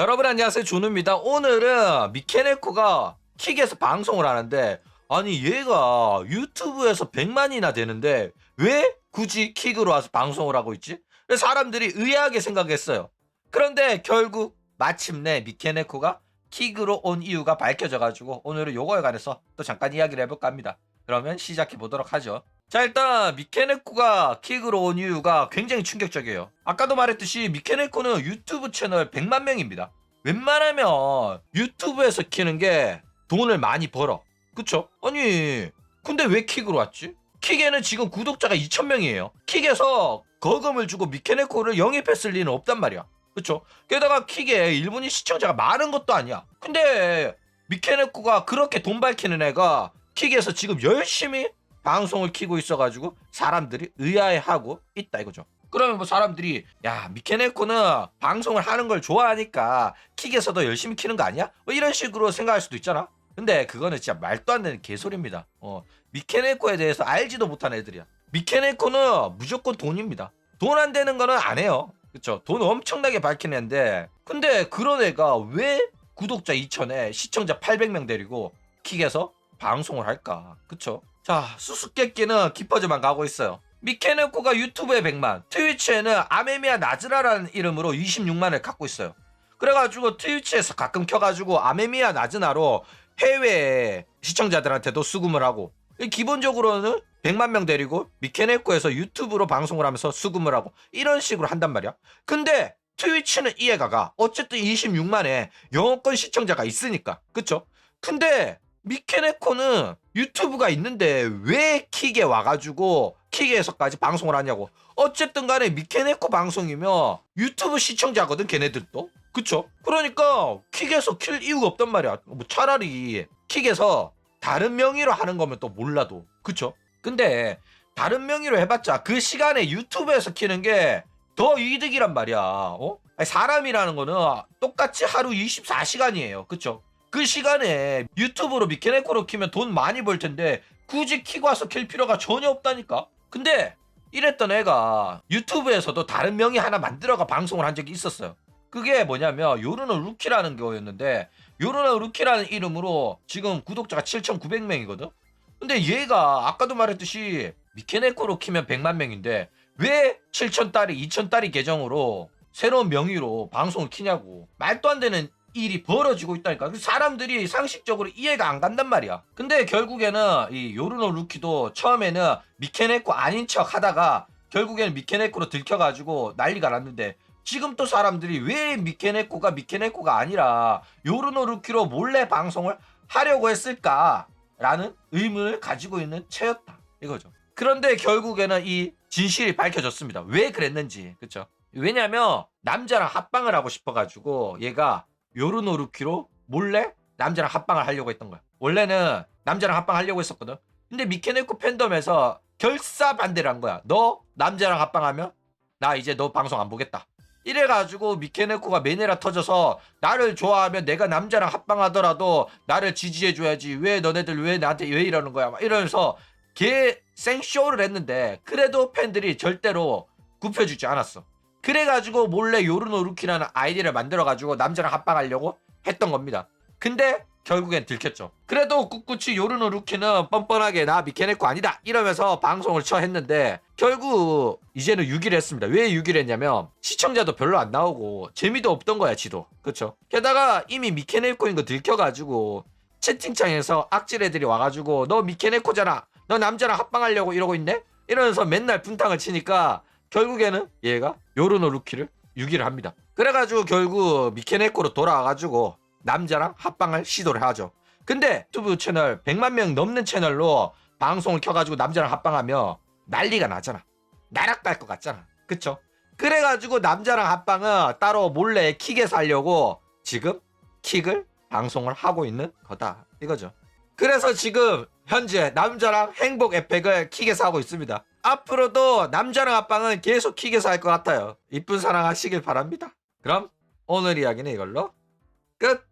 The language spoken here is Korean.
여러분 안녕하세요. 준우입니다. 오늘은 미케네코가 킥에서 방송을 하는데 아니 얘가 유튜브에서 100만이나 되는데 왜 굳이 킥으로 와서 방송을 하고 있지? 사람들이 의아하게 생각했어요. 그런데 결국 마침내 미케네코가 킥으로 온 이유가 밝혀져 가지고 오늘은 요거에 관해서 또 잠깐 이야기를 해볼까 합니다. 그러면 시작해 보도록 하죠 자 일단 미케네코가 킥으로 온 이유가 굉장히 충격적이에요 아까도 말했듯이 미케네코는 유튜브 채널 100만 명입니다 웬만하면 유튜브에서 키는 게 돈을 많이 벌어 그쵸? 아니 근데 왜 킥으로 왔지? 킥에는 지금 구독자가 2,000명이에요 킥에서 거금을 주고 미케네코를 영입했을 리는 없단 말이야 그쵸? 게다가 킥에 일본인 시청자가 많은 것도 아니야 근데 미케네코가 그렇게 돈 밝히는 애가 킥에서 지금 열심히 방송을 키고 있어가지고 사람들이 의아해하고 있다 이거죠. 그러면 뭐 사람들이 야 미케네코는 방송을 하는 걸 좋아하니까 킥에서도 열심히 키는 거 아니야? 뭐 이런 식으로 생각할 수도 있잖아. 근데 그거는 진짜 말도 안 되는 개소리입니다. 어, 미케네코에 대해서 알지도 못한 애들이야. 미케네코는 무조건 돈입니다. 돈 안 되는 거는 안 해요. 그쵸? 돈 엄청나게 밝힌 애인데 근데 그런 애가 왜 구독자 2천에 시청자 800명 데리고 킥에서 방송을 할까? 그쵸? 자, 수수께끼는 깊어져만 가고 있어요. 미케네코가 유튜브에 100만, 트위치에는 아메미아 나즈라라는 이름으로 26만을 갖고 있어요. 그래가지고 트위치에서 가끔 켜가지고 아메미아 나즈나로 해외 시청자들한테도 수금을 하고 기본적으로는 100만 명 데리고 미케네코에서 유튜브로 방송을 하면서 수금을 하고 이런 식으로 한단 말이야. 근데 트위치는 이해가 가. 어쨌든 26만에 영어권 시청자가 있으니까. 그쵸? 근데 미케네코는 유튜브가 있는데 왜 킥에 와가지고 킥에서까지 방송을 하냐고. 어쨌든 간에 미케네코 방송이면 유튜브 시청자거든 걔네들도. 그쵸? 그러니까 킥에서 킬 이유가 없단 말이야. 뭐 차라리 킥에서 다른 명의로 하는 거면 또 몰라도. 그쵸? 근데 다른 명의로 해봤자 그 시간에 유튜브에서 키는 게 더 이득이란 말이야. 어? 사람이라는 거는 똑같이 하루 24시간이에요. 그쵸? 그 시간에 유튜브로 미케네코로 키면 돈 많이 벌 텐데 굳이 키고 와서 킬 필요가 전혀 없다니까. 근데 이랬던 애가 유튜브에서도 다른 명의 하나 만들어가 방송을 한 적이 있었어요. 그게 뭐냐면 요르노 루키라는 거였는데 요르노 루키라는 이름으로 지금 구독자가 7,900명이거든. 근데 얘가 아까도 말했듯이 미케네코로 키면 100만 명인데 왜 7,000달이 2,000달이 계정으로 새로운 명의로 방송을 키냐고 말도 안 되는 일이 벌어지고 있다니까. 사람들이 상식적으로 이해가 안 간단 말이야. 근데 결국에는 이 요르노 루키도 처음에는 미케네코 아닌 척 하다가 결국에는 미케네코로 들켜가지고 난리가 났는데 지금 또 사람들이 왜 미케네코가 미케네코가 아니라 요르노 루키로 몰래 방송을 하려고 했을까라는 의문을 가지고 있는 채였다. 이거죠. 그런데 결국에는 이 진실이 밝혀졌습니다. 왜 그랬는지. 그쵸? 왜냐면 남자랑 합방을 하고 싶어가지고 얘가 요르노루키로 몰래 남자랑 합방을 하려고 했던 거야. 원래는 남자랑 합방하려고 했었거든. 근데 미케네코 팬덤에서 결사 반대를 한 거야. 너 남자랑 합방하면 나 이제 너 방송 안 보겠다. 이래가지고 미케네코가 메네라 터져서 나를 좋아하면 내가 남자랑 합방하더라도 나를 지지해줘야지. 왜 너네들 왜 나한테 왜 이러는 거야? 막 이러면서 개 생쇼를 했는데 그래도 팬들이 절대로 굽혀주지 않았어. 그래가지고 몰래 요르노 루키라는 아이디를 만들어가지고 남자랑 합방하려고 했던 겁니다. 근데 결국엔 들켰죠. 그래도 꿋꿋이 요르노 루키는 뻔뻔하게 나 미케네코 아니다 이러면서 방송을 쳐 했는데 결국 이제는 6일 했습니다. 왜 6일 했냐면 시청자도 별로 안 나오고 재미도 없던 거야 지도. 그쵸? 게다가 이미 미케네코인 거 들켜가지고 채팅창에서 악질 애들이 와가지고 너 미케네코잖아. 너 남자랑 합방하려고 이러고 있네? 이러면서 맨날 분탕을 치니까 결국에는 얘가 요르노 루키를 6위를 합니다. 그래가지고 결국 미케네코로 돌아와가지고 남자랑 합방을 시도를 하죠. 근데 유튜브 채널 100만 명 넘는 채널로 방송을 켜가지고 남자랑 합방하면 난리가 나잖아. 나락갈 것 같잖아. 그쵸? 그래가지고 남자랑 합방은 따로 몰래 킥에서 하려고 지금 킥을 방송을 하고 있는 거다. 이거죠. 그래서 지금 현재 남자랑 행복 에펙을 킥에서 하고 있습니다. 앞으로도 남자랑 합방은 계속 킥에서 할 것 같아요. 이쁜 사랑 하시길 바랍니다. 그럼 오늘 이야기는 이걸로 끝!